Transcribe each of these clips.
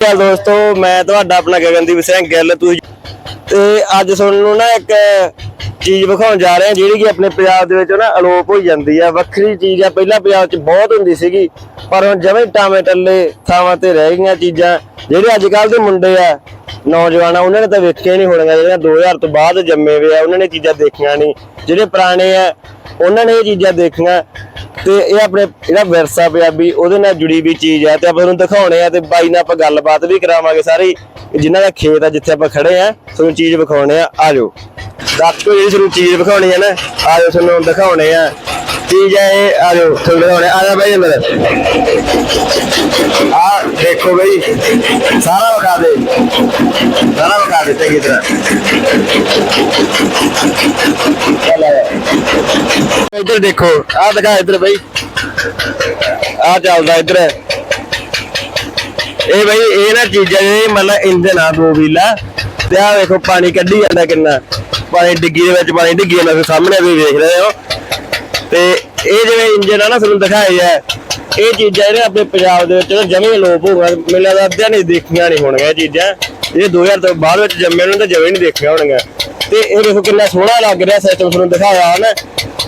ਹਾਲ ਦੋਸਤੋ, ਮੈਂ ਤੁਹਾਡਾ ਆਪਣਾ ਗਗਨਦੀਪ ਸਿੰਘ ਗਿੱਲ, ਤੁਸੀਂ ਤੇ ਅੱਜ ਤੁਹਾਨੂੰ ਨਾ ਇੱਕ ਚੀਜ਼ ਵਿਖਾਉਣ ਜਾ ਰਹੇ ਹਾਂ, ਜਿਹੜੀ ਕਿ ਆਪਣੇ ਪੰਜਾਬ ਦੇ ਵਿੱਚ ਨਾ ਅਲੋਪ ਹੋਈ ਜਾਂਦੀ ਆ ਵੱਖਰੀ ਚੀਜ਼ ਆ ਪਹਿਲਾਂ ਪੰਜਾਬ 'ਚ ਬਹੁਤ ਹੁੰਦੀ ਸੀਗੀ, ਪਰ ਹੁਣ ਜਵੇਂ ਟਾਵੇਂ ਟੱਲੇ ਥਾਵਾਂ ਤੇ ਰਹਿ ਗਈਆਂ ਚੀਜ਼ਾਂ। ਜਿਹੜੇ ਅੱਜ ਕੱਲ ਦੇ ਮੁੰਡੇ ਆ, ਨੌਜਵਾਨ ਆ, ਉਹਨਾਂ ਨੇ ਤਾਂ ਵੇਖਿਆ ਨਹੀਂ ਹੋਣੀਆਂ, ਜਿਹੜੀਆਂ 2000 ਤੋਂ ਬਾਅਦ ਜੰਮੇ ਹੋਏ ਆ, ਉਹਨਾਂ ਨੇ ਚੀਜ਼ਾਂ ਦੇਖੀਆਂ ਨਹੀਂ। ਜਿਹੜੇ ਪੁਰਾਣੇ ਆ, ਉਹਨਾਂ ਨੇ ਇਹ ਚੀਜ਼ਾਂ ਦੇਖੀਆਂ। ਤੇ ਇਹ ਆਪਣੇ ਜਿਹੜਾ ਵਿਰਸਾ ਪੰਜਾਬੀ, ਉਹਦੇ ਨਾਲ ਜੁੜੀ ਵੀ ਚੀਜ਼ ਹੈ ਤੇ ਆਪਾਂ ਤੁਹਾਨੂੰ ਦਿਖਾਉਣੇ ਆ ਤੇ ਬਾਈ ਨਾਲ ਆਪਾਂ ਗੱਲਬਾਤ ਵੀ ਕਰਾਵਾਂਗੇ ਸਾਰੀ। ਜਿਨ੍ਹਾਂ ਦਾ ਖੇਤ ਆ ਜਿੱਥੇ ਆਪਾਂ ਖੜੇ ਆ, ਤੁਹਾਨੂੰ ਚੀਜ਼ ਵਿਖਾਉਣੇ ਆ ਜਾਓ। ਦੱਸੋ ਜਿਹੜੀ ਤੁਹਾਨੂੰ ਚੀਜ਼ ਵਿਖਾਉਣੀ ਹੈ ਨਾ ਆਜੋ ਤੁਹਾਨੂੰ ਦਿਖਾਉਣੇ ਆ। ਚੀਜ਼ ਹੈ ਇਹ, ਆ ਜਾਓ, ਤੁਹਾਨੂੰ ਦਿਖਾਉਣੇ ਆ। ਜਾ ਬਾਈ ਅੰਦਰ। ਆ ਦੇਖੋ ਬਈ, ਸਾਰਾ ਵਿਖਾ ਦੇ। ਸਾਰਾ ਵਿਖਾ ਦੇ, ਚੰਗੀ ਇੱਧਰ ਦੇਖੋ, ਆਹ ਦਿਖਾ ਇੱਧਰ ਬਈ। ਆਹ ਚੱਲਦਾ ਇੱਧਰ। ਇਹ ਬਈ, ਇਹ ਨਾ ਚੀਜ਼ਾਂ ਇਹ ਮਤਲਬ ਇੰਜਨ ਆ ਦੋ ਵੀਲਾ ਤੇ ਆਹ ਵੇਖੋ, ਪਾਣੀ ਕੱਢੀ ਜਾਂਦਾ ਕਿੰਨਾ। ਪਾਣੀ ਡਿੱਗੀ ਦੇ ਵਿੱਚ, ਪਾਣੀ ਡਿੱਗੀ ਜਾਂਦਾ। ਸਾਹਮਣੇ ਵੀ ਵੇਖ ਰਹੇ ਹੋ। ਤੇ ਇਹ ਜਿਵੇਂ ਇੰਜਨ ਆ ਨਾ, ਤੁਹਾਨੂੰ ਦਿਖਾਇਆ ਹੈ ਇਹ ਚੀਜ਼ਾਂ ਜਿਹੜੇ ਆਪਣੇ ਪੰਜਾਬ ਦੇ ਵਿੱਚ ਜਮੇ ਲੋਪ ਹੋ ਗਏ ਮੈਨੂੰ ਲੱਗਦਾ ਅੱਧਿਆਂ ਨੇ ਦੇਖੀਆਂ ਨਹੀਂ ਹੋਣਗੀਆਂ ਇਹ ਚੀਜ਼ਾਂ। ਇਹ 2000 ਤੋਂ ਬਾਅਦ ਵਿੱਚ ਜੰਮੇ ਉਹਨਾਂ ਤਾਂ ਜਮੇ ਨਹੀਂ ਦੇਖੀਆਂ ਹੋਣਗੀਆਂ। ਤੇ ਇਹ ਦੇਖੋ ਕਿੰਨਾ ਸੋਹਣਾ ਲੱਗ ਰਿਹਾ ਸਿਸਟਮ ਤੁਹਾਨੂੰ ਦਿਖਾਇਆ ਨਾ।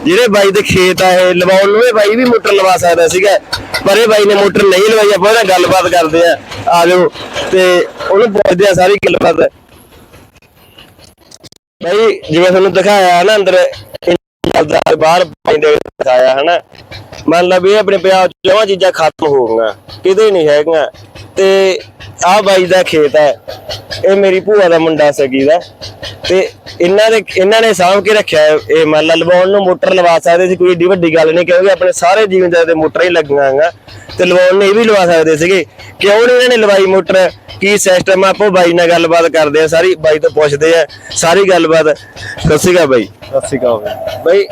ਜਿਹੜੇ ਬਾਈ ਦੇ ਖੇਤ ਆ ਇਹ, ਲਵਾਉਣ ਨੂੰ ਇਹ ਬਾਈ ਵੀ ਮੋਟਰ ਲਵਾ ਸਕਦਾ ਸੀਗਾ। ਪਰ ਇਹ ਬਾਈ ਨੇ ਮੋਟਰ ਨਹੀਂ ਲਵਾਈ, ਆਪਾਂ ਉਹਦੇ ਗੱਲਬਾਤ ਕਰਦੇ ਆ। ਆ ਜਾਓ, ਤੇ ਉਹਨੂੰ ਪੁੱਛਦੇ ਆ ਸਾਰੀ ਗੱਲਬਾਤ। ਬਾਈ, ਜਿਵੇਂ ਤੁਹਾਨੂੰ ਦਿਖਾਇਆ ਨਾ ਅੰਦਰ ਬਾਹਰ ਪਾਣੀ ਦੇ ਵਿੱਚ ਦਿਖਾਇਆ, ਹਨਾ? ਮੰਨ ਲਾ ਵੀ ਆਪਣੇ ਪੰਜਾਬ ਚ ਜਮਾਂ ਚੀਜ਼ਾਂ ਖਤਮ ਹੋ ਗਈਆਂ, ਕਿਤੇ ਨਹੀਂ ਹੈਗੀਆਂ। ਤੇ ਆਹ ਬਾਈ ਦਾ ਖੇਤ ਹੈ, ਇਹ ਮੇਰੀ ਭੂਆ ਦਾ ਮੁੰਡਾ ਸਗੀ ਦਾ। ਤੇ ਇਹਨਾਂ ਦੇ, ਇਹਨਾਂ ਨੇ ਸਾਂਭ ਕੇ ਰੱਖਿਆ ਹੈ। ਇਹ ਮੰਨ ਲਾ ਲਵਾਉਣ ਨੂੰ ਮੋਟਰ ਲਵਾ ਸਕਦੇ ਸੀ, ਕੋਈ ਏਡੀ ਵੱਡੀ ਗੱਲ ਨਹੀਂ, ਕਿਉਂਕਿ ਆਪਣੇ ਸਾਰੇ ਜੀਵਨ ਦੇ ਮੋਟਰਾਂ ਹੀ ਲੱਗੀਆਂ ਹੈਗਾ ਤੇ ਲਵਾਉਣ ਨੂੰ ਇਹ ਵੀ ਲਵਾ ਸਕਦੇ ਸੀਗੇ। ਕਿਉਂ ਨਹੀਂ ਇਹਨਾਂ ਨੇ ਲਵਾਈ ਮੋਟਰ? ਕੀ ਸਿਸਟਮ ਆ? ਆਪੋ ਬਾਈ ਨਾਲ ਗੱਲਬਾਤ ਕਰਦੇ ਆ ਸਾਰੀ ਬਾਈ ਤੋਂ ਪੁੱਛਦੇ ਆ ਸਾਰੀ ਗੱਲਬਾਤ। ਦੱਸੇਗਾ ਬਾਈ। ਸਤਿ ਸ਼੍ਰੀ ਅਕਾਲ ਬਈ।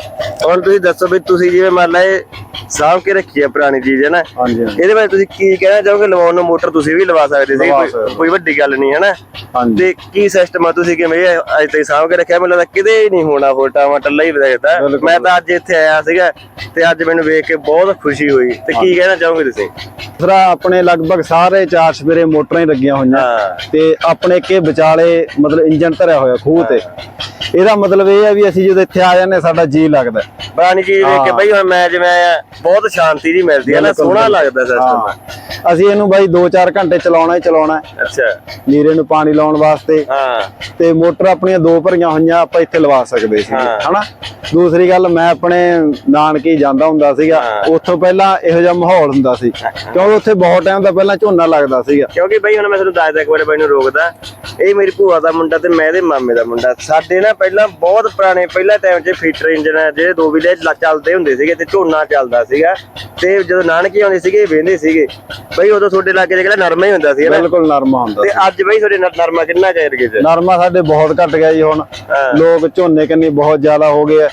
ਹੁਣ ਤੁਸੀਂ ਦੱਸੋ ਵੀ ਤੁਸੀਂ ਜਿਵੇਂ ਮੰਨ ਲਾ ਇਹ ਸਾਂਭ ਕੇ ਰੱਖੀ ਹੈ ਪੁਰਾਣੀ ਚੀਜ਼ ਹੈ ਨਾ ਹਾਂਜੀ ਹਾਂਜੀ। ਇਹਦੇ ਬਾਰੇ ਤੁਸੀਂ ਕੀ ਕਹਿਣਾ ਚਾਹੋਗੇ? ਲਵਾਉਣ ਨੂੰ ਮੋਟਰ ਤੁਸੀਂ ਵੀ ਲਵਾ ਸਕਦੇ ਸੀ ਲਵਾ ਕੋਈ- ਸਕਦੇ। ਕੋਈ ਵੱਡੀ ਗੱਲ ਨਹੀਂ ਹੈ ਨਾ ਹਾਂਜੀ। ਤੇ ਕੀ ਸਿਸਟਮ ਆ? ਤੁਸੀਂ ਕਿਵੇਂ ਇਹ ਅੱਜ ਤੱਕ ਸਾਂਭ ਕੇ ਰੱਖਿਆ? ਮੈਨੂੰ ਲੱਗਦਾ ਕਿਤੇ ਨਹੀਂ ਹੋਣਾ ਫੋਟਾ ਮਾ ਟੱਲਾ ਹੀ ਬਿਲਕੁਲ। ਮੈਂ ਤਾਂ ਅੱਜ ਇੱਥੇ ਆਇਆ ਸੀਗਾ ਤੇ ਅੱਜ ਮੈਨੂੰ ਵੇਖ ਕੇ ਬਹੁਤ ਖੁਸ਼ੀ ਹੋਈ। ਤੇ ਕੀ ਕਹਿਣਾ ਚਾਹੋਗੇ ਤੁਸੀਂ? ਸਰਾ ਆਪਣੇ ਲਗਭਗ ਸਾਰੇ ਚਾਰ ਸਵੇਰੇ ਮੋਟਰਾਂ ਹੀ ਲੱਗੀਆਂ ਹੋਈਆਂ ਤੇ ਆਪਣੇ ਕੇ ਵਿਚਾਲੇ ਮਤਲਬ ਇੰਜਨ ਧਰਿਆ ਹੋਇਆ ਖੂਹ ਤੇ ਇਹਦਾ ਮਤਲਬ ਇਹ ਹੈ ਵੀ ਅਸੀਂ ਜਦੋਂ ਇੱਥੇ ਆ ਜਾਂਦੇ ਸਾਡਾ ਜੀ ਲੱਗਦਾ ਪੁਰਾਣੀ ਚੀਜ਼ ਵੇਖ ਕੇ। ਬਈ ਹੁਣ ਮੈਂ ਜਿਵੇਂ ਬਹੁਤ ਸ਼ਾਂਤੀ ਜੀ ਮਿਲਦੀ ਹੈ ਨਾ ਸੋਹਣਾ। ਲੱਗਦਾ ਸਿਸਟਮ। ਅਸੀਂ ਇਹਨੂੰ ਬਾਈ 2-4 ਘੰਟੇ ਚਲਾਉਣਾ ਹੀ ਚਲਾਉਣਾ ਹੈ। ਅੱਛਾ। ਨੀਰੇ ਨੂੰ ਪਾਣੀ ਲਾਉਣ ਵਾਸਤੇ। ਹਾਂ। ਤੇ ਮੋਟਰ ਆਪਣੀਆਂ ਦੋ ਭਰੀਆਂ ਹੋਈਆਂ ਆਪਾਂ ਇੱਥੇ ਲਵਾ ਸਕਦੇ ਸੀ। ਹਨਾ? ਦੂਸਰੀ ਗੱਲ ਮੈਂ ਆਪਣੇ ਨਾਨਕੀ ਜਾਂਦਾ ਹੁੰਦਾ ਸੀਗਾ। ਉੱਥੋਂ ਪਹਿਲਾਂ ਇਹੋ ਜਿਹਾ ਮਾਹੌਲ ਹੁੰਦਾ ਸੀ। ਕਿਉਂਕਿ ਉੱਥੇ ਬਹੁਤ ਟਾਈਮ ਦਾ ਪਹਿਲਾਂ ਝੋਨਾ ਲੱਗਦਾ ਸੀਗਾ। ਕਿਉਂਕਿ ਬਈ ਹੁਣ ਮੈਂ ਤੁਹਾਨੂੰ ਦੱਸਦਾ ਇੱਕ ਵਾਰ ਬਈ ਨੂੰ ਰੋਕਦਾ। ਇਹ ਮੇਰੀ ਭੂਆ ਦਾ ਮੁੰਡਾ ਤੇ ਮੈਂ ਇਹਦੇ ਮਾਮੇ ਦਾ ਮੁੰਡਾ। ਸਾਡੇ ਨਾ ਪਹਿਲਾਂ ਬਹੁਤ ਪੁਰਾਣੇ ਪਹਿਲਾ ਟਾਈਮ 'ਚ ਫੀਟਰ ਇੰਜਨ ਜਿਹੜੇ ਦੋ ਵੀਲੇ ਚੱਲਦੇ ਹੁੰਦੇ ਸੀਗੇ ਤੇ ਝੋਨਾ ਚੱਲਦਾ ਸੀਗਾ। ਤੇ ਜਦੋਂ ਨਾਨਕੀ ਆਉਂਦੇ ਸੀਗੇ ਵੇਂਦੇ ਸੀਗੇ। ਬਈ ਉਦੋਂ ਤੁਹਾਡੇ ਲਾਗੇ ਜਿਹੜਾ ਨਰਮਾ ਹੀ ਹੁੰਦਾ ਸੀ ਨਾ ਬਿਲਕੁਲ ਨਰਮਾ ਹੁੰਦਾ ਤੇ ਅੱਜ ਬਈ ਤੁਹਾਡੇ ਨਰ- ਨਰਮਾ ਕਿੰਨਾ ਚਾਹੀਦਾ ਕਿ ਨਰਮਾ ਸਾਡੇ ਬਹੁਤ ਘਟ ਗਿਆ ਜੀ ਹੁਣ। ਲੋਕ ਝੋਨੇ ਕੰਨੀ ਬਹੁਤ ਜ਼ਿਆਦਾ ਹੋ ਗਏ ਆ।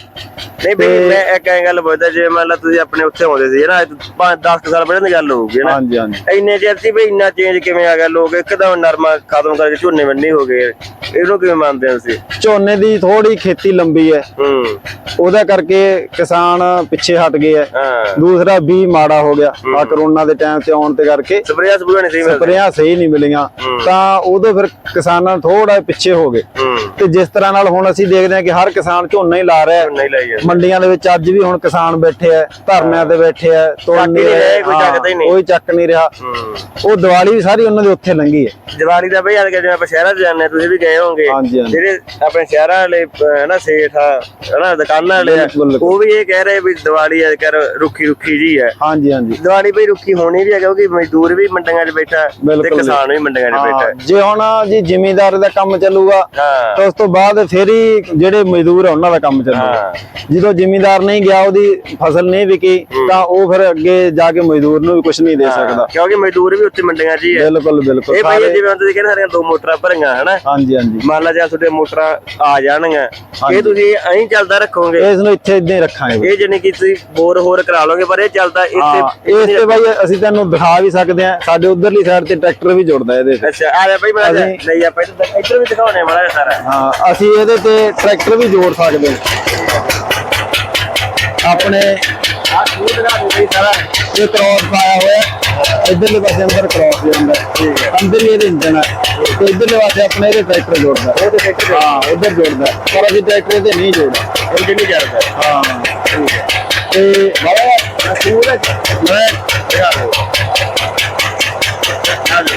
ਨਹੀਂ ਬਈ ਮੈਂ ਇੱਕ ਐਂ ਗੱਲ ਪੁੱਛਦਾ ਜੇ ਮੰਨ ਲਾ ਤੁਸੀਂ ਆਪਣੇ ਉੱਥੇ ਆਉਂਦੇ ਸੀ ਨਾ 5-10 ਸਾਲ ਪਹਿਲਾਂ ਦੀ ਗੱਲ ਹੋਊਗੀ ਨਾ ਹਾਂਜੀ ਹਾਂਜੀ। ਇੰਨੇ ਚਿਰ ਸੀ ਬਈ ਇੰਨਾ ਚੇਂਜ ਕਿਵੇਂ ਆ ਗਿਆ? ਲੋਕ ਇੱਕਦਮ ਨਰਮਾ ਖਤਮ ਕਰਕੇ ਝੋਨੇ ਵੰਨੀ ਹੋ ਗਏ। ਇਹਨੂੰ ਕਿਵੇਂ ਮੰਨਦੇ ਹੋ ਤੁਸੀਂ? ਝੋਨੇ ਦੀ ਥੋੜੀ ਖੇਤੀ ਲੰਬੀ ਹੈ। ਹੂੰ। ਉਹਦਾ ਕਰਕੇ ਕਿਸਾਨ ਪਿੱਛੇ ਹਟ ਗਏ ਆ ਦੂਸਰਾ ਵੀ ਮਾੜਾ ਹੋ ਗਿਆ। ਆ ਕਰੋਨਾ ਦੇ ਟਾਈਮ ਤੇ ਆਉਣ ਤੇ ਕਰਕੇ ਸਪਰੇਅ ਸਪਰੇਅ ਨਹੀਂ ਸੀ ਮਿਲਦੇ ਸਪਰੇਆਂ ਸਹੀ ਨਹੀਂ ਮਿਲੀਆਂ। ਤਾਂ ਉਦੋਂ ਫਿਰ ਕਿਸਾਨਾਂ ਥੋੜਾ ਪਿੱਛੇ ਹੋ ਗਏ। ਤੇ ਜਿਸ ਤਰ੍ਹਾਂ ਨਾਲ ਹੁਣ ਅਸੀਂ ਦੇਖਦੇ ਹਾਂ ਕਿ ਹਰ ਕਿਸਾਨ ਝੋਨਾ ਹੀ ਲਾ ਰਿਹਾ ਹੈ। ਮੰਡੀਆਂ ਦੇ ਵਿੱਚ ਅੱਜ ਵੀ ਹੁਣ ਕਿਸਾਨ ਬੈਠੇ ਆ ਧਰਨਿਆਂ ਤੇ ਬੈਠੇ ਆ ਤੋੜ ਚੱਕ ਹੀ ਨਹੀਂ ਰਹੇ, ਕੋਈ ਚੱਕਦਾ ਹੀ ਨਹੀਂ। ਕੋਈ ਚੱਕ ਨਹੀਂ ਰਿਹਾ। ਉਹ ਦੀਵਾਲੀ ਵੀ ਸਾਰੀ ਉਹਨਾਂ ਦੇ ਉੱਥੇ ਲੰਗੀ ਹੈ। ਦੀਵਾਲੀ ਦਾ ਬਈ ਅੱਜ ਜਿਵੇਂ ਆਪਾਂ ਸ਼ਹਿਰਾਂ 'ਚ ਜਾਂਦੇ ਤੁਸੀਂ ਵੀ ਗਏ ਹੋਵੋਗੇ। ਜਿਹੜੇ ਆਪਣੇ ਸ਼ਹਿਰਾਂ ਵਾਲੇ ਹਨਾ ਸੇਠ ਆ ਹਨਾ ਦੁਕਾਨਾਂ ਵਾਲੇ। ਉਹ ਵੀ ਇਹ ਕਹਿ ਰਹੇ ਵੀ ਦੀਵਾਲੀ ਅੱਜ ਕਰ ਰੁੱਖੀ ਰੁੱਖੀ ਜੀ ਹੈ। ਹਾਂਜੀ ਹਾਂਜੀ। ਦੀਵਾਲੀ ਬਈ ਰੁੱਖੀ ਹੋਣੀ ਵੀ ਹੈ ਕਿਉਂਕਿ ਮਜ਼ਦੂਰ ਵੀ ਮੰਡੀਆਂ 'ਚ ਬੈਠਾ ਤੇ ਬਿਲਕੁਲ। ਕਿਸਾਨ ਵੀ ਮੰਡੀਆਂ 'ਚ ਹਾਂ, ਬੈਠਾ। ਜੇ ਹੁਣ ਜੀ ਜ਼ਿਮੀਂਦਾਰ ਦਾ ਕੰਮ ਚੱਲੂਗਾ ਹਾਂ। ਤਾਂ ਉਸ ਤੋਂ ਬਾਅਦ ਫਿਰ ਹੀ ਜਿਹੜੇ ਮਜ਼ਦੂਰ ਆ ਉਹਨਾਂ ਦਾ ਕੰਮ ਚੱਲੂਗਾ। ਜਦੋਂ ਜ਼ਿਮੀਂਦਾਰ ਨਹੀਂ ਗਿਆ ਉਹਦੀ ਫਸਲ ਨਹੀਂ ਵਿਕੀ ਤਾਂ ਉਹ ਫਿਰ ਅੱਗੇ ਜਾ ਕੇ ਮਜ਼ਦੂਰ ਨੂੰ ਵੀ ਕੁਝ ਨਹੀਂ ਦੇ ਸਕਦਾ। ਕਿਉਂਕਿ ਮਜ਼ਦੂਰ ਵੀ ਉੱਥੇ ਮੰਡੀਆਂ 'ਚ ਹੀ ਹੈ ਬਿਲਕੁਲ ਬਿਲਕੁਲ। ਇਹ ਬਈ ਸਾਰੇ ਜਿਵੇਂ ਤੁਸੀਂ ਕਹਿੰਦੇ ਸਾਡੀਆਂ ਦੋ ਮੋਟਰਾਂ ਭਰੀਆਂ ਹਨਾ? ਹਾਂਜੀ ਹਾਂਜੀ। ਮੰਨ ਲਾ ਜੇ ਤੁਹਾਡੇ ਮੋਟਰਾਂ ਆ ਜਾਣਗੀਆਂ ਇਹ ਤੁਸੀਂ ਐਂ ਚੱਲਦਾ ਰੱਖੋਗੇ? ਇਸ ਨੂੰ ਇੱਥੇ ਇਦਾਂ ਹੀ ਰੱਖਾਂਗੇ। ਇਹ ਜਾਨੀ ਕਿ ਤੁਸੀਂ ਬੋਰ ਹੋਰ ਕਰਾ ਲਓਗੇ ਪਰ ਇਹ ਚੱਲਦਾ ਹਾਂ ਇੱਥੇ ਇਸ ਤੇ ਬਾਈ ਅਸੀਂ ਤੈਨੂੰ ਦਿਖਾ ਵੀ ਸਕਦੇ ਆ ਸਾਡੇ ਉਧਰਲੀ ਸਾਈਡ ਤੇ ਟਰੈਕਟਰ ਵੀ ਜੁੜਦਾ ਇਹਦੇ ਤੇ। ਅੱਛਾ ਆ ਜਾ ਭਾਈ ਮੈਂ ਅਸੀਂ- ਨਹੀਂ ਆਪਾਂ ਇੱਧਰ ਇੱਧਰ ਵੀ ਦਿਖਾਉਣੇ ਮਾੜਾ ਜਿਹਾ ਸਾਰਾ। ਹਾਂ ਅਸੀਂ ਇਹਦੇ ਤੇ ਟਰੈਕਟਰ ਵੀ ਜੋੜ ਸਕਦੇ ਹਾਂ ਆਪਣੇ ਆ ਖੂਹ ਦਿਖਾ ਦੇ ਬਈ ਸਾਰਾ। ਇਹ ਕ੍ਰੋਸ ਪਾਇਆ ਹੋਇਆ ਇਧਰਲੇ ਪਾਸੇ ਅੰਦਰ ਕ੍ਰੋਸ ਜਾਂਦਾ ਠੀਕ ਹੈ। ਅੰਦਰ ਹੀ ਇਹਦੇ ਇੰਜਨ ਹੈ ਤੇ ਇਧਰਲੇ ਪਾਸੇ ਆਪਣੇ ਇਹਦੇ ਟਰੈਕਟਰ ਜੋੜਦਾ ਉਹ ਤੇ ਫਿੱਟ ਹਾਂ। ਉਧਰ ਜੋੜਦਾ ਪਰ ਅਸੀਂ ਟਰੈਕਟਰ ਤੇ ਨਹੀਂ ਜੋੜਦਾ। ਕਰਦਾ ਹਾਂ? ਠੀਕ ਹੈ। ਤੇ ਬਾਬਾ ਖੂਹ ਦਾ ਮੈਂ ਦਿਖਾ ਦੇ ਆ ਜੀ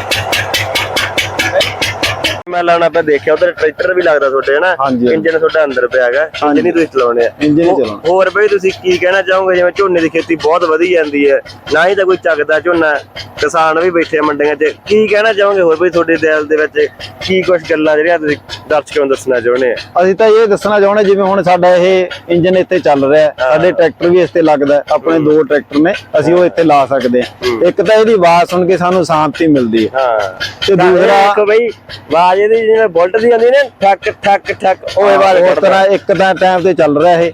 ਮੈਂ ਲਾਉਣਾ ਆਪਾਂ ਦੇਖਿਆ ਉਧਰ ਟਰੈਕਟਰ ਵੀ ਲੱਗਦਾ ਤੁਹਾਡੇ ਹਨਾ। ਇੰਜਨ ਤੁਹਾਡਾ ਅੰਦਰ ਪਿਆ ਹੈਗਾ ਇੰਜਨ ਹੀ ਤੁਸੀਂ ਚਲਾਉਣੇ ਆ। ਇੰਜਨ ਹੀ ਚਲਾਉਣਾ। ਹੋਰ ਬਈ ਤੁਸੀਂ ਕੀ ਕਹਿਣਾ ਚਾਹੋਗੇ? ਜਿਵੇਂ ਝੋਨੇ ਦੀ ਖੇਤੀ ਬਹੁਤ ਵਧੀ ਜਾਂਦੀ ਹੈ ਨਾ ਹੀ ਤਾਂ ਕੋਈ ਚੱਕਦਾ ਝੋਨਾ। ਕਿਸਾਨ ਵੀ ਬੈਠੇ ਮੰਡੀਆਂ 'ਚ। ਕੀ ਕਹਿਣਾ ਚਾਹੋਗੇ ਹੋਰ ਬਈ ਤੁਹਾਡੇ ਦਿਲ ਦੇ ਵਿੱਚ? ਕੀ ਕੁਝ ਗੱਲਾਂ ਜਿਹੜੀਆਂ ਤੁਸੀਂ ਦਰਸ਼ਕਾਂ ਨੂੰ ਦੱਸਣਾ ਚਾਹੁੰਦੇ ਆ? ਅਸੀਂ ਤਾਂ ਇਹ ਦੱਸਣਾ ਚਾਹੁੰਦੇ ਜਿਵੇਂ ਹੁਣ ਸਾਡਾ ਇਹ ਇੰਜਨ ਇੱਥੇ ਚੱਲ ਰਿਹਾ ਸਾਡੇ ਟਰੈਕਟਰ ਵੀ ਇਸ ਤੇ ਲੱਗਦਾ ਆਪਣੇ ਦੋ ਟਰੈਕਟਰ ਨੇ ਅਸੀਂ ਉਹ ਇੱਥੇ ਲਾ ਸਕਦੇ ਹਾਂ। ਇੱਕ ਤਾਂ ਇਹਦੀ ਆਵਾਜ਼ ਸੁਣ ਕੇ ਸਾਨੂੰ ਸ਼ਾਂਤੀ ਮਿਲਦੀ ਹੈ। ਹਾਂ। ਤੇ ਦੂਸਰਾ ਦੇਖੋ ਬਈ ਆਵਾਜ਼ ਇਹਦੀ ਜਿਵੇਂ ਬੁਲਟ ਦੀ ਆਉਂਦੀ ਨਾ ਠੱਕ ਠੱਕ ਠੱਕ ਉਹ ਆਵਾਜ਼ ਉਸ ਤਰ੍ਹਾਂ ਇੱਕ ਤਾਂ ਟਾਈਮ ਤੇ ਚੱਲ ਰਿਹਾ ਇਹ।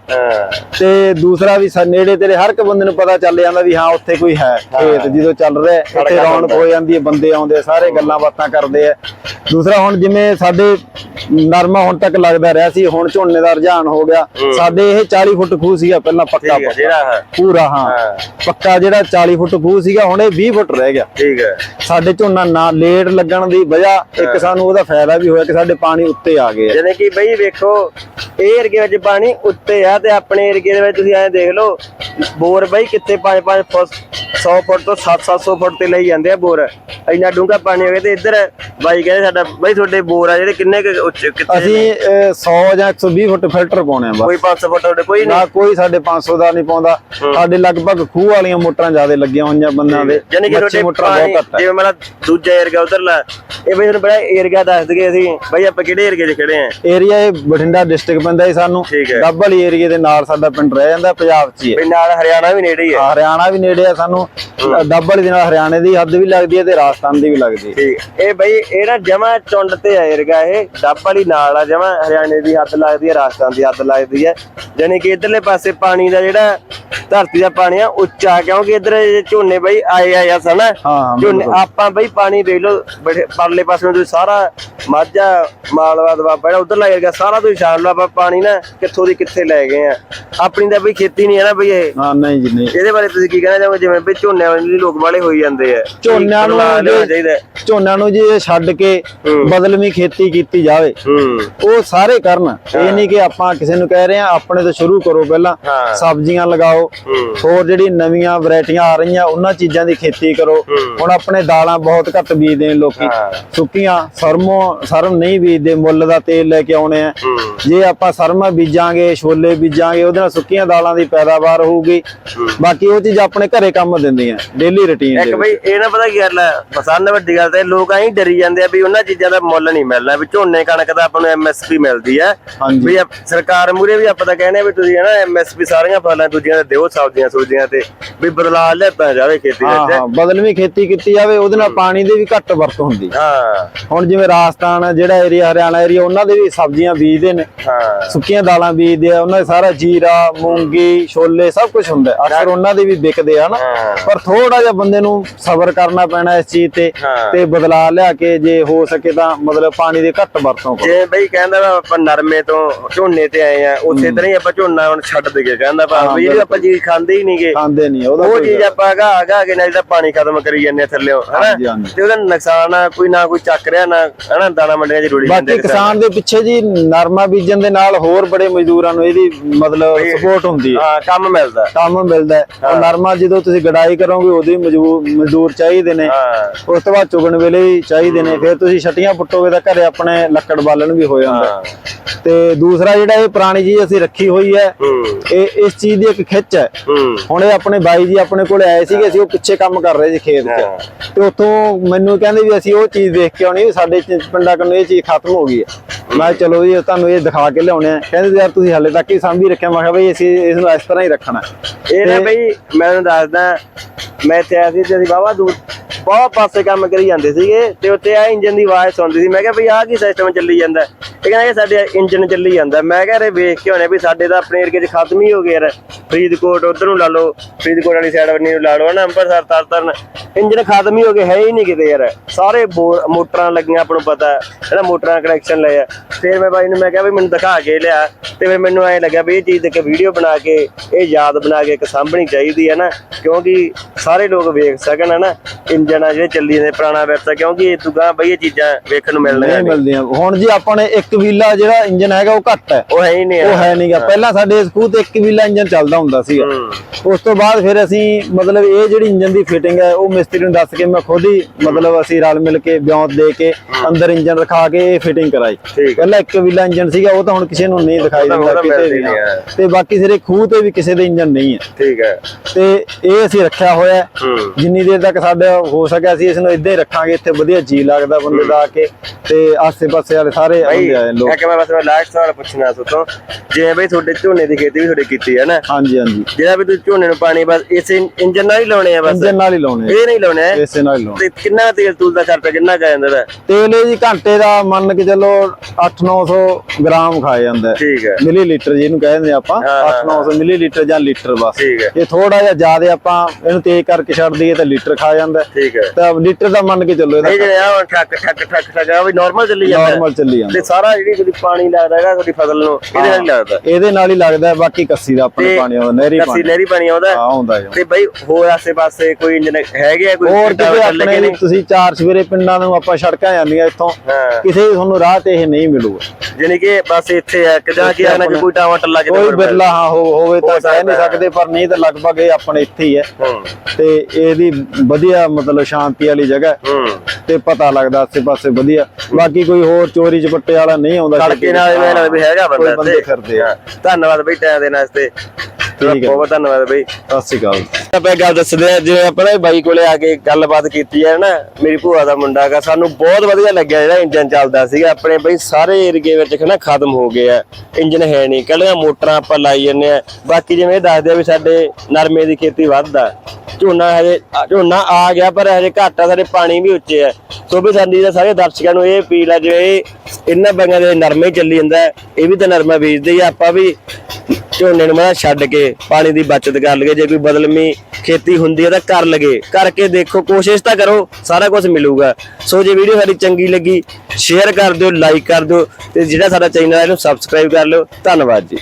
ਤੇ ਦੂਸਰਾ ਵੀ ਨੇੜੇ ਤੇਰੇ ਹਰ ਇੱਕ ਬੰਦੇ ਨੂੰ ਪਤਾ ਚੱਲ ਜਾਂਦਾ ਵੀ ਹਾਂ ਉੱਥੇ ਕੋਈ ਹੈ। ਖੇਤ ਜਦੋਂ ਚੱਲ ਰਿਹਾ ਹੈ, ਇੱਥੇ ਸੜਕਾਂ ਰੌਣਕ ਹੁੰਦਾ। ਹੋ ਜਾਂਦੀ ਹੈ ਬੰਦੇ ਆਉਂਦੇ ਆ, ਸਾਰੇ ਗੱਲਾਂ ਬਾਤਾਂ ਕਰਦੇ ਆ। ਦੂਸਰਾ ਹੁਣ ਜਿਵੇਂ ਸਾਡੇ ਨਰਮਾ ਹੁਣ ਤੱਕ ਲੱਗਦਾ ਰਿਹਾ ਸੀ ਹੁਣ ਝੋਨੇ ਦਾ ਰੁਝਾਨ ਹੋ ਗਿਆ। ਸਾਡੇ ਇਹ 40 ਫੁੱਟ ਖੂਹ ਸੀਗਾ ਪਹਿਲਾਂ ਪੱਕਾ ਜਿਹੜਾ ਪੂਰਾ ਹਾਂ। ਪੱਕਾ ਜਿਹੜਾ 40 ਫੁੱਟ ਖੂਹ ਸੀਗਾ ਹੁਣ ਇਹ 20 ਫੁੱਟ ਰਹਿ ਗਿਆ। ਠੀਕ ਹੈ। ਸਾਡੇ ਝੋਨਾ ਨਾ ਲੇਟ ਲੱਗਣ ਦੀ ਵਜ੍ਹਾ ਇੱਕ ਸਾਨੂੰ ਉਹਦਾ ਫਾਇਦਾ ਵੀ ਹੋਇਆ ਕਿ ਸਾਡੇ ਪਾਣੀ ਉੱਤੇ ਆ ਗਏ ਆ। ਜਿਵੇਂ ਕਿ ਬਈ ਵੇਖੋ, ਇਹ ਏਰੀਏ ਵਿੱਚ ਪਾਣੀ ਉੱਤੇ ਆ ਤੇ ਆਪਣੇ ਏਰੀਏ ਦੇ ਵਿੱਚ ਤੁਸੀਂ ਐਂ ਦੇਖ ਲਓ ਬੋਰ ਬਈ ਕਿੱਥੇ 5-5 ਫੁੱਟ 100 ਫੁੱਟ ਤੋਂ 7-700 ਫੁੱਟ ਤੇ ਲਈ ਜਾਂਦੇ ਆ ਬੋਰ। ਇੰਨਾ ਡੂੰਘਾ ਪਾਣੀ ਹੋ ਗਿਆ ਤੇ ਇੱਧਰ ਬਾਈ ਕਹਿੰਦੇ ਸਾਡਾ ਬਈ ਤੁਹਾਡੇ ਬੋਰ ਆ ਜਿਹੜੇ ਕਿੰਨੇ ਕੁ ਉੱਚੇ ਕਿੱਥੇ ਅਸੀਂ ਅਹ, 100 ਜਾਂ 120 ਫੁੱਟ ਫਿਲਟਰ ਪਾਉਣੇ ਆ ਬਸ। ਕੋਈ 500 ਫੁੱਟ ਤੁਹਾਡੇ ਕੋਈ ਨਾ ਨਹੀਂ? ਕੋਈ ਸਾਡੇ 500 ਦਾ ਨਹੀਂ ਪਾਉਂਦਾ। ਸਾਡੇ ਲਗਭਗ ਖੂਹ ਵਾਲੀਆਂ ਮੋਟਰਾਂ ਜ਼ਿਆਦਾ ਲੱਗੀਆਂ ਹੋਈਆਂ ਬੰਦਿਆਂ ਦੇ। ਯਾਨੀ ਕਿ ਤੁਹਾਡੇ ਮੋਟਰਾਂ ਬਹੁਤ ਘੱਟ ਹੈ ਜਿਵੇਂ ਮੇਰਾ ਦੂਜਾ ਏਰੀਆ ਉਧਰਲਾ ਇਹ ਬਈ ਤੁਹਾਨੂੰ ਬੜਾ ਏਰੀਆ ਦੱਸ ਦਈਏ ਅਸੀਂ ਬਈ ਆਪਾਂ ਕਿਹੜੇ ਏਰੀਏ 'ਚ ਖੜੇ ਆਂ? ਏਰੀਆ ਇਹ ਬਠਿੰਡਾ ਡਿਸਟ੍ਰਿਕਟ ਪੈਂਦਾ ਹੈ ਸਾਨੂੰ। ਡੱਬਲ ਏਰੀਏ ਦੇ ਨਾਲ ਸਾਡਾ ਪਿੰਡ ਰਹਿ ਜਾਂਦਾ ਪੰਜਾਬ 'ਚ ਹੀ ਨਾਲ ਹਰਿਆਣਾ ਵੀ ਨੇੜੇ ਹੀ ਹੈ। ਹਾਂ, ਹਰਿਆਣਾ ਵੀ ਨੇੜੇ ਆ ਸਾਨੂੰ। ਡੱਬਲ ਦੇ ਨਾਲ ਹਰਿਆਣੇ ਦੀ ਹੱਦ ਵੀ ਲੱਗਦੀ ਹੈ ਤੇ ਰਾਜਸਥਾਨ ਦੀ ਵੀ ਲੱਗਦੀ ਹੈ। ਠੀਕ ਇਹ ਬਈ ਇਹ ਨਾ ਜਮਾ ਚੁੰਡ ਤੇ ਆ ਏਰੀਆ ਇਹ। ਡੱਬ ਵਾਲੀ ਨਾਲ ਆ ਜਮਾ ਹਰਿਆਣੇ ਦੀ ਹੱਦ ਲੱਗਦੀ ਹੈ ਰਾਜਸਥਾਨ ਦੀ ਹੱਦ ਲੱਗਦੀ ਹੈ। ਯਾਨੀ ਕਿ ਇਧਰਲੇ ਪਾਸੇ ਪਾਣੀ ਦਾ ਜਿਹੜਾ ਧਰਤੀ ਦਾ ਪਾਣੀ ਆ ਉੱਚਾ ਕਿਉਂਕਿ ਇਧਰ ਝੋਨੇ ਬਈ ਆਏ ਆ ਜਾਂ ਸਨ ਝੋਨੇ। ਆਪਾਂ ਬਈ ਪਾਣੀ ਦੇਖ ਲਓ ਬੜੇ ਪਰਲੇ ਪਾਸੇ ਨੂੰ ਤੁਸੀਂ ਸਾਰਾ ਮਾਝਾ ਮਾਲਵਾ ਦਵਾ ਜਿਹੜਾ ਉਧਰਲਾ ਏਰੀਆ ਸਾਰਾ ਤੁਸੀਂ ਛਾਣ ਲਓ ਆਪਾਂ ਪਾਣੀ ਨਾ ਕਿੱਥੋਂ ਦੀ ਕਿੱਥੇ ਲੈ ਗਏ ਆ। ਆਪਣੀ ਤਾਂ ਬਈ ਖੇਤੀ ਨਹੀਂ ਹੈ ਨਾ ਬਈ ਇਹ। ਹਾਂ ਨਹੀਂ ਜੀ ਨਹੀਂ। ਇਹਦੇ ਬਾਰੇ ਤੁਸੀਂ ਕੀ ਕਹਿਣਾ ਚਾਹੋਗੇ? ਜਿਵੇਂ ਬਈ ਝੋਨੇ ਵਾਲੇ ਲੋਕ ਵਾਲੇ ਹੋਈ ਜਾਂਦੇ ਆ ਝੋਨਿਆਂ ਨੂੰ। ਝੋਨਾ ਨੂੰ ਜੀ ਛੱਡ ਕੇ। ਬਦਲਵੀਂ ਖੇਤੀ ਕੀਤੀ ਜਾਵੇ। ਉਹ ਸਾਰੇ ਕਰਨ। ਇਹ ਨਹੀਂ ਕਿ ਆਪਾਂ ਕਿਸੇ ਨੂੰ ਕਹਿ ਰਹੇ ਆ ਆਪਣੇ ਤੋਂ ਸ਼ੁਰੂ ਕਰੋ ਪਹਿਲਾਂ। ਸਬਜ਼ੀਆਂ ਲਗਾਓ ਹੋਰ ਜਿਹੜੀ ਨਵੀਆਂ ਵੈਰਾਈਟੀਆਂ ਆ ਰਹੀਆਂ ਉਹਨਾਂ ਚੀਜ਼ਾਂ ਦੀ ਖੇਤੀ ਕਰੋ। ਹੁਣ ਆਪਣੇ ਦਾਲਾਂ ਬਹੁਤ ਘੱਟ ਬੀਜਦੇ ਨੇ ਲੋਕੀ। ਸੁੱਕੀਆਂ ਸਰਮੋਂ ਸਰਮ ਨਹੀਂ ਬੀਜਦੇ ਮੁੱਲ ਦਾ ਤੇਲ ਲੈ ਕੇ ਆਉਣੇ ਆ। ਜੇ ਆਪਾਂ ਸਰਮਾ ਬੀਜਾਂਗੇ ਛੋਲੇ ਬੀਜਾਂਗੇ ਉਹਦੇ ਨਾਲ ਸੁੱਕੀਆਂ ਦਾਲਾਂ ਦੀ ਪੈਦਾਵਾਰ ਹੋਊਗੀ। ਬਾਕੀ ਉਹ ਚੀਜ਼ ਆਪਣੇ ਘਰੇ ਕੰਮ ਦਿੰਦੀਆਂ ਡੇਲੀ ਰੁਟੀਨ ਦੇ ਇੱਕ। ਬਈ ਇਹ ਨਾ ਪਤਾ ਕੀ ਗੱਲ ਹੈ ਪਸੰਦ ਵੱਡੀ ਗੱਲ ਤੇ ਲੋਕ ਐਂ ਡਰੀ ਜਾਂਦੇ ਆ ਵੀ ਉਹਨਾਂ ਚੀਜ਼ਾਂ ਦਾ ਮੁੱਲ ਨਹੀਂ ਮਿਲਣਾ ਵੀ ਝੋਨੇ ਕਣਕ ਦਾ ਆਪਾਂ ਨੂੰ ਐਮਐਸਪੀ ਮਿਲਦੀ ਹੈ। ਵੀ ਸਰਕਾਰ ਮੂਰੇ ਵੀ ਆਪਾਂ ਤਾਂ ਕਹਿੰਦੇ ਆ ਵੀ ਤੁਸੀਂ ਹਨਾ ਐਮਐਸਪੀ ਸਾਰੀਆਂ ਫਸਲਾਂ ਦੂਜੀਆਂ ਤੇ ਦਿਓ ਸਬਜ਼ੀਆਂ ਸੁਬਜ਼ੀਆਂ ਤੇ ਵੀ ਬਦਲਾਅ ਲਿਆਤਾ ਜਾਵੇ ਖੇਤੀ ਵਿੱਚ। ਹਾਂ ਬਦਲਵੀਂ ਖੇਤੀ ਕੀਤੀ ਜਾਵੇ ਉਹਦੇ ਨਾਲ ਪਾਣੀ ਦੀ ਵੀ ਘੱਟ ਵਰਤ ਹੁੰਦੀ। ਹਾਂ। ਹੁਣ ਜਿਵੇਂ ਰਾਜਸਥਾਨ ਜਿਹੜਾ ਏਰੀਆ ਹਰਿਆਣਾ ਏਰੀਆ ਉਹਨਾਂ ਦੇ ਵੀ ਸਬਜ਼ੀਆਂ ਬੀਜਦੇ ਨੇ। ਹਾਂ। ਸੁੱਕੀਆਂ ਦਾਲਾਂ ਬੀਜਦੇ ਆ ਉਹਨਾਂ ਦੇ ਸਾਰਾ ਜੀਰਾ ਮੂੰਗੀ ਛੋਲੇ ਸਭ ਕੁਝ ਹੁੰਦਾ। ਅਕਸਰ ਉਹਨਾਂ ਦੇ ਵੀ ਵਿਕਦੇ ਆ ਨਾ। ਪਰ ਥੋੜਾ ਜਿਹਾ ਬੰਦੇ ਨੂੰ ਸਬਰ ਕਰਨਾ ਪੈਣਾ ਇਸ ਚੀਜ਼ ਤੇ। ਤੇ ਬਦਲਾ ਲਿਆ ਕੇ ਜੇ ਹੋ ਸਕੇ ਤਾਂ ਮਤਲਬ ਪਾਣੀ ਦੇ ਘੱਟ ਵਰਤੋਂ ਕਰੋ। ਜੇ ਬਈ ਕਹਿੰਦਾ ਆਪਾਂ ਨਰਮੇ ਤੋਂ ਝੋਨੇ ਤੇ ਆਏ ਆ ਉਸੇ ਤਰ੍ਹਾਂ ਹੀ ਆਪਾਂ ਝੋਨਾ ਹੁਣ ਛੱਡ ਦੇ ਕਹਿੰਦਾ ਵੀ ਜਿਹੜੀ ਆਪਾਂ ਚੀਜ਼ ਖਾਂਦੇ ਹੀ ਨਹੀਂਗੇ ਖਾਂਦੇ ਨਹੀਂ ਉਹਦਾ ਉਹ ਚੀਜ਼ ਆਪਾਂ ਗਾ ਗਾ ਕੇ ਨਾਲ ਤਾਂ ਪਾਣੀ ਖਤਮ ਕਰੀ ਜਾਂਦੇ ਥੱਲੇੋਂ ਹਾਂਜੀ, ਹਨਾ? ਹਾਂਜੀ। ਤੇ ਉਹਦਾ ਨੁਕਸਾਨ ਆ ਕੋਈ ਨਾ ਕੋਈ ਚੱਕ ਰਿਹਾ ਨਾ ਹਨਾ? ਦਾਣਾ ਮੰਡੀਆਂ 'ਚ ਰੁੜੀ ਜਾਂਦੇ ਬਾਕੀ ਕਿਸਾਨ ਦੇ ਪਿੱਛੇ ਜੀ ਨਰਮਾ ਬੀਜਣ ਦੇ ਨਾਲ ਹੋਰ ਬੜੇ ਮਜ਼ਦੂਰਾਂ ਨੂੰ ਇਹਦੀ ਮਤਲਬ ਸਪੋਰਟ ਹੁੰਦੀ ਹੈ। ਹਾਂ ਕੰਮ ਮਿਲਦਾ। ਕੰਮ ਮਿਲਦਾ ਉਹ ਨਰਮਾ ਜਦੋਂ ਤੁਸੀਂ ਗੜਾਈ ਕਰੋਗੇ ਉਦੋਂ ਹੀ ਮਜ਼ਦੂਰ ਚਾਹੀਦੇ ਨੇ। ਉਸ ਤੋਂ ਬਾਅਦ ਚੁਗਣ ਵੇਲੇ ਵੀ ਚਾਹੀਦੇ ਨੇ। ਫਿਰ ਤੁਸੀਂ ਛਟੀਆਂ ਪੁੱਟੋਗੇ ਤਾਂ ਘਰੇ ਆਪਣੇ ਲੱਕੜ ਬਾਲਣ ਵੀ ਹੋ ਜਾਂਦਾ। ਤੇ ਦੂਸਰਾ ਜਿਹੜਾ ਇਹ ਪੁਰਾਣੀ ਚੀਜ਼ ਅਸੀਂ ਰੱਖੀ ਹੋਈ ਹੈ ਇਹ ਇਸ ਚੀਜ਼ ਦੀ ਇੱਕ ਖਿੱਚ ਹੂੰ। ਹੁਣ ਇਹ ਆਪਣੇ ਬਾਈ ਜੀ ਆਪਣੇ ਕੋਲੇ ਆਏ ਸੀਗੇ ਅਸੀਂ ਉਹ ਪਿੱਛੇ ਕੰਮ ਕਰ ਰਹੇ ਸੀ ਖੇਤ। 'ਚ ਤੇ ਉੱਥੋਂ ਮੈਨੂੰ ਕਹਿੰਦੇ ਵੀ ਅਸੀਂ ਉਹ ਚੀਜ਼ ਦੇਖ ਕੇ ਆਉਣੀ ਵੀ ਸਾਡੇ ਪਿੰਡਾਂ ਕੋਲ ਇਹ ਚੀਜ਼ ਖਤਮ ਹੋ ਗਈ ਹੈ ਮੈਂ ਚਲੋ ਜੀ ਤੁਹਾਨੂੰ ਇਹ ਦਿਖਾ ਕੇ ਲਿਆਉਣੇ ਆ ਕਹਿੰਦੇ ਯਾਰ ਤੁਸੀਂ ਹਾਲੇ ਤੱਕ ਹੀ ਸਾਂਭੀ ਰੱਖਿਆ ਮੈਂ ਕਿਹਾ ਬਈ ਅਸੀਂ ਇਸ ਨੂੰ ਇਸ ਤਰ੍ਹਾਂ ਹੀ ਰੱਖਣਾ। ਇਹ ਨਾ ਬਈ ਮੈਂ ਤੁਹਾਨੂੰ ਦੱਸਦਾ ਮੈਂ ਇੱਥੇ ਆਇਆ ਸੀ ਤੇ ਅਸੀਂ ਬਾਬਾ ਦੂਰ ਬਹੁਤ ਪਾਸੇ ਕੰਮ ਕਰੀ ਜਾਂਦੇ ਸੀਗੇ ਤੇ ਉੱਤੇ ਆ ਇੰਜਨ ਦੀ ਆਵਾਜ਼ ਸੁਣਦੀ ਸੀ। ਮੈਂ ਕਿਹਾ ਬਈ ਆਹ ਕੀ ਸਿਸਟਮ ਚੱਲੀ ਜਾਂਦਾ ਹੈ? ਇਹ ਕਹਿੰਦਾ ਕਿ ਸਾਡੇ ਇੰਜਨ ਚੱਲੀ ਜਾਂਦਾ ਮੈਂ ਕਿਹਾ ਰੇ ਵੇਖ ਕੇ ਹੋਣੇ ਵੀ ਸਾਡੇ ਤਾਂ ਆਪਣੇ ਏਰੀਏ 'ਚ ਖਤਮ ਹੀ ਹੋ ਗਏ ਯਾਰ। ਫਰੀਦਕੋਟ ਉਧਰ ਨੂੰ ਲਾ ਲਓ, ਫਰੀਦਕੋਟ ਵਾਲੀ ਸਾਈਡ ਨੂੰ ਲਾ ਲਓ ਨਾ ਅੰਮ੍ਰਿਤਸਰ ਤਰਤਰਨ ਇੰਜਨ ਖਤਮ ਹੀ ਹੋ ਗਏ ਹੈ ਹੀ ਨਹੀਂ ਕਿਤੇ ਯਾਰ। ਸਾਰੇ ਮੋਟਰਾਂ ਲੱਗੀਆਂ ਆਪਾਂ ਨੂੰ ਪਤਾ ਹੈ, ਜਿਹੜਾ ਮੋਟਰਾਂ ਕਨੈਕਸ਼ਨ ਲਏ ਆ। ਫਿਰ ਮੈਂ ਬਾਈ ਨੂੰ ਮੈਂ ਕਿਹਾ ਵੀ ਮੈਨੂੰ ਦਿਖਾ ਕੇ ਲਿਆ। ਤੇ ਫਿਰ ਮੈਨੂੰ ਐ ਲੱਗਾ ਵੀ ਇਹ ਚੀਜ਼ ਤੇ ਇੱਕ ਵੀਡੀਓ ਬਣਾ ਕੇ ਇਹ ਯਾਦ ਬਣਾ ਕੇ ਇੱਕ ਸਾਂਭਣੀ ਚਾਹੀਦੀ ਹੈ ਨਾ। ਕਿਉਂਕਿ ਸਾਰੇ ਲੋਕ ਵੇਖ ਸਕਣ ਹਨਾ ਇੰਜਨ ਆ ਜਿਹੜੇ ਚੱਲੀ ਜਾਂਦੇ ਪੁਰਾਣਾ ਵਿਰਸਾ ਕਿਉਂਕਿ ਇਹ ਤੁਗਾ ਬਈ ਇਹ ਚੀਜ਼ਾਂ ਵੇਖਣ ਨੂੰ ਮਿਲਣੀਆਂ ਨਹੀਂ ਨੇ। ਮਿਲਦੀਆਂ। ਹੁਣ ਜੀ ਆਪਾਂ ਨੇ ਇੱਕ ਵੀਲਾ ਜਿਹੜਾ ਇੰਜਨ ਹੈਗਾ ਉਹ ਘੱਟ ਹੈ। ਉਹ ਹੈ ਹੀ ਨਹੀਂ ਉਹ ਹੈ ਨਹੀਂਗਾ ਪਹਿਲਾਂ ਸਾਡੇ ਸਕੂਲ ਤੇ ਇੱਕ ਵੀਲਾ ਇੰਜਨ ਚੱਲਦਾ ਹੁੰਦਾ ਸੀਗਾ। ਹੂੰ। ਉਸ ਤੋਂ ਬਾਅਦ ਫਿਰ ਅਸੀਂ ਮਤਲਬ ਇਹ ਜਿਹੜੀ ਇੰਜਨ ਦੀ ਫਿਟਿੰਗ ਹੈ ਉਹ ਮਿਸਤਰੀ ਨੂੰ ਦੱਸ ਕੇ ਮੈਂ ਖੁਦ ਹੀ ਮਤਲਬ ਅਸੀਂ ਰਲ ਮਿਲ ਕੇ ਬਿਉਂਤ ਦੇ ਕੇ ਅੰਦਰ ਇੰਜਨ ਰਖਾ ਕੇ ਇਹ ਫਿਟਿੰਗ ਕਰਾਈ। ਪਹਿਲਾਂ ਇੱਕ ਵੀਲਾ ਇੰਜਨ ਸੀਗਾ ਉਹ ਤਾਂ ਹੁਣ ਕਿਸੇ ਨੂੰ ਨਹੀਂ ਦਿਖਾਈ ਦਿੰਦਾ ਕਿਤੇ ਵੀ। ਤੇ ਬਾਕੀ ਸਿਰੇ ਖੂਹ ਤੇ ਵੀ ਕਿਸੇ ਦੇ ਇੰਜਨ ਨਹੀਂ ਹੈ। ਠੀਕ ਹੈ। ਤੇ ਇਹ ਅਸੀਂ ਰੱਖਿਆ ਹੋਇਆ ਜਿੰਨੀ ਦੇਰ ਤੱਕ ਸਾਡਾ ਹੋ ਸਕਿਆ ਅਸੀਂ ਇਸ ਨੂੰ ਇੱਦਾਂ ਹੀ ਰੱਖਾਂਗੇ। ਇੱਥੇ ਵਧੀਆ ਜੀ ਲੱਗਦਾ ਬੰਦੇ ਦਾ ਆ ਕੇ। ਤੇ ਆਸੇ-ਪਾਸੇ ਵਾਲੇ ਸਾਰੇ ਆਉਂਦੇ ਆਏ ਲੋਕ। ਇੱਕ ਮੈਂ ਬਸ ਮੈਂ ਲਾਸਟ ਸਵਾਲ ਪੁੱਛਣਾ ਸੋਤੋਂ ਜਿਵੇਂ ਬਈ ਤੁਹਾਡੇ ਝੋਨੇ ਦੀ ਖੇਤੀ ਵੀ ਤੁਹਾਡੇ ਕੀਤੀ ਹੈ ਨਾ? ਹਾਂਜੀ ਹਾਂਜੀ। ਜਿਹੜਾ ਵੀ ਤੁਸੀਂ ਝੋਨੇ ਨੂੰ ਪਾਣੀ ਬਸ ਇਸ ਇੰਜਨ ਨਾਲ ਹੀ ਲਾਉਣੇ ਆ ਬਸ? ਇੰਜਨ ਨਾਲ ਹੀ ਲਾਉਣੇ ਆ, ਇਹ ਨਹੀਂ ਲਾਉਣੇ ਆ। ਇਸੇ ਨਾਲ ਹੀ ਲਾਉਣੇ। ਤੇ ਕਿੰਨਾ ਤੇਲ ਤੂਲ ਦਾ ਖਰਚਾ ਕਿੰਨਾ ਕਾ ਜਾਂਦਾ ਦਾ ਤੇਲ ਇਹ ਜੀ ਘੰਟੇ ਦਾ ਮੰਨ ਕੇ ਚੱਲੋ 8-900 ਗ੍ਰਾਮ ਖਾਇਆ ਜਾਂਦਾ ਹੈ। ਠੀਕ ਹੈ। ਮਿਲੀ ਲੀਟਰ ਜਿਹਨੂੰ ਕਹਿੰਦੇ ਆਪਾਂ ਹਾਂ, ਹਾਂ, 8-900 ਮਿਲੀ ਲੀਟਰ ਜਾਂ ਲੀਟਰ ਬਸ। ਠੀਕ ਹੈ। ਇਹ ਥੋੜਾ ਜਿਹਾ ਜ਼ਿਆਦਾ ਆਪਾਂ ਇਹਨੂੰ ਤੇਜ਼ ਕਰਕੇ ਛੱਡ ਦਈਏ ਤਾਂ ਲੀਟਰ ਖਾ ਜਾਂਦਾ ਹੈ। ਠੀਕ ਹੈ। ਤਾਂ ਲੀਟਰ ਦਾ ਮੰਨ ਕੇ ਚੱਲੋ ਇਹ ਇਹਦਾ ਜਿਹੜਾ ਆ ਹੁਣ ਠੱਕ ਠੱਕ ਠੱਕ ਠੱਕ ਆ ਵੀ ਨਾਰਮਲ ਚੱਲੀ ਜਾਂਦਾ ਹੈ। ਨਾਰਮਲ ਚੱਲੀ ਜਾਂਦਾ। ਤੇ ਸਾਰਾ ਜਿਹੜੀ ਤੁਹਾਡੀ ਪਾਣੀ ਲੱਗਦਾ ਹੈਗਾ ਤੁਹਾਡੀ ਫਸਲ ਨੂੰ ਇਹਦੇ ਨਾਲ ਹੀ ਲੱਗਦਾ। ਇਹਦੇ ਨਾਲ ਹੀ ਲੱਗਦਾ ਹੈ, ਬਾਕੀ ਕੱਸੀ ਦਾ ਆਪਣੇ ਪਾਣੀ ਆਉਂਦਾ ਨਹਿਰੀ ਕੱਸੀ ਪਾਣੀ। ਨਹਿਰੀ ਪਾਣੀ ਆਉਂਦਾ ਹੈ। ਆਉਂਦਾ ਤੇ ਬਈ ਹੋਰ ਆਸੇ ਪਾਸੇ ਕੋਈ ਇੰਜਨ ਹੈਗੇ ਆ ਕੋਈ ਹੋਰ ਕਿਤੇ ਆਪਣੇ ਨੇ? ਤੁਸੀਂ ਚਾਰ ਸਵੇਰੇ ਪਿੰਡਾਂ ਨੂੰ ਆਪਾਂ ਸੜਕਾਂ ਜਾਂਦੀਆਂ ਇੱਥੋਂ ਹਾਂ। ਕਿਸੇ ਵੀ ਤੁਹਾਨੂੰ ਰਾਹ ਤੇ ਇਹ ਨਹੀਂ ਮਿਲੂਗਾ। ਜਾਨੀ ਕਿ ਬਸ ਇੱਥੇ ਆ ਕਿਦਾਂ ਕੀ ਆ ਨਾ ਕਿ ਕੋਈ ਟਾਵਾ ਟੱਲਾ ਕਿਤੇ ਕੋਈ ਹੋਰ ਬਿਰਲਾ ਹਾਂ ਹੋ- ਹੋਵੇ ਤਾਂ ਕਹਿ ਨਹੀਂ ਸਕਦਾ। ਪਰ ਨਹੀਂ ਤਾਂ ਲਗਭਗ ਇਹ ਆਪਣੇ ਇੱਥੇ ਹੀ ਹੈ। ਹੂੰ। ਤੇ ਇਹਦੀ ਵਧੀਆ ਮਤਲਬ ਸ਼ਾਂਤੀ ਵਾਲੀ ਜਗ੍ਹਾ ਹੈ। ਹੂੰ। ਤੇ ਪਤਾ ਲੱਗਦਾ ਆਸੇ ਪਾਸੇ ਵਧੀਆ। ਬਾਕੀ ਕੋਈ ਹੋਰ ਚੋਰੀ ਚਪੱਟੇ ਵਾਲਾ ਨਹੀਂ ਆਉਂਦਾ ਸੜਕੇ ਨਾਲ ਵੀ ਹੈਗਾ ਕੋਈ ਬੰਦਾ ਬੰਦੇ ਇੱਥੇ। ਫਿਰਦੇ ਆ। ਹਾਂ। ਧੰਨਵਾਦ ਬਈ ਟਾਈਮ ਦੇਣ ਵਾਸਤੇ। ਠੀਕ ਹੈ। ਬਹੁਤ ਧੰਨਵਾਦ ਬਈ। ਸਤਿ ਸ਼੍ਰੀ ਅਕਾਲ। ਆਪਾਂ ਗੱਲ ਦੱਸਦੇ ਆ ਜਿਵੇਂ ਆਪਾਂ ਨਾ ਇਹ ਬਾਈ ਕੋਲੇ ਆ ਕੇ ਗੱਲਬਾਤ ਕੀਤੀ ਹੈ ਨਾ ਮੇਰੀ ਭੂਆ ਦਾ ਮੁੰਡਾ ਹੈਗਾ ਸਾਨੂੰ ਬਹੁਤ ਵਧੀਆ ਲੱਗਿਆ ਜਿਹੜਾ ਇੰਜਨ ਚੱਲਦਾ ਸੀਗਾ। ਆਪਣੇ ਬਈ ਸਾਰੇ ਏਰੀਏ ਵਿੱਚ ਨਾ ਖਤਮ ਹੋ ਗਏ ਆ ਇੰਜਨ ਹੈ ਨਹੀਂ ਕੱਲੀਆਂ ਮੋਟਰਾਂ ਆਪਾਂ ਲਾਈ ਜੰਨੇ ਆ ਬਾਕੀ ਜਿਵੇਂ ਇਹ ਦੱਸਦੇ ਆ ਵੀ ਸਾਡੇ ਨਰਮੇ ਦੀ ਖੇਤੀ ਵੱਧਦਾ। ਝੋਨਾ ਹਜੇ ਝੋਨਾ ਆ ਗਿਆ ਪਰ ਹਜੇ ਘੱਟ ਆ ਸਾਡੇ ਪਾਣੀ ਵੀ ਉੱਚੇ ਆ। ਸੋ ਵੀ ਸਾਡੀ ਤਾਂ ਸਾਰੇ ਦਰਸ਼ਕਾਂ ਨੂੰ ਇਹ ਅਪੀਲ ਆ ਜਿਵੇਂ ਇਹ ਇਹਨਾਂ ਬੰਗਾਂ ਦੇ ਨਰਮੇ ਚੱਲੀ ਜਾਂਦਾ ਇਹ ਵੀ ਤਾਂ ਨਰਮਾ ਬੀਜਦੇ ਆ, ਆਪਾਂ ਵੀ ਝੋਨੇ ਨੂੰ ਮੈਂ ਛੱਡ ਕੇ ਪਾਣੀ ਦੀ ਬਚਤ ਕਰ ਲਈਏ, ਜੇ ਕੋਈ ਬਦਲਮੀ ਖੇਤੀ ਹੁੰਦੀ ਹੈ ਤਾਂ ਕਰ ਲਗੇ ਕਰਕੇ ਦੇਖੋ, ਕੋਸ਼ਿਸ਼ ਤਾਂ ਕਰੋ, ਸਾਰਾ ਕੁਝ ਮਿਲੂਗਾ। ਸੋ ਜੇ ਵੀਡੀਓ ਸਾਡੀ ਚੰਗੀ ਲੱਗੀ ਸ਼ੇਅਰ ਕਰ ਦਿਓ ਲਾਈਕ ਕਰ ਦਿਓ ਤੇ ਜਿਹੜਾ ਸਾਡਾ ਚੈਨਲ ਹੈ ਇਹਨੂੰ ਸਬਸਕ੍ਰਾਈਬ ਕਰ ਲਿਓ। ਧੰਨਵਾਦ ਜੀ।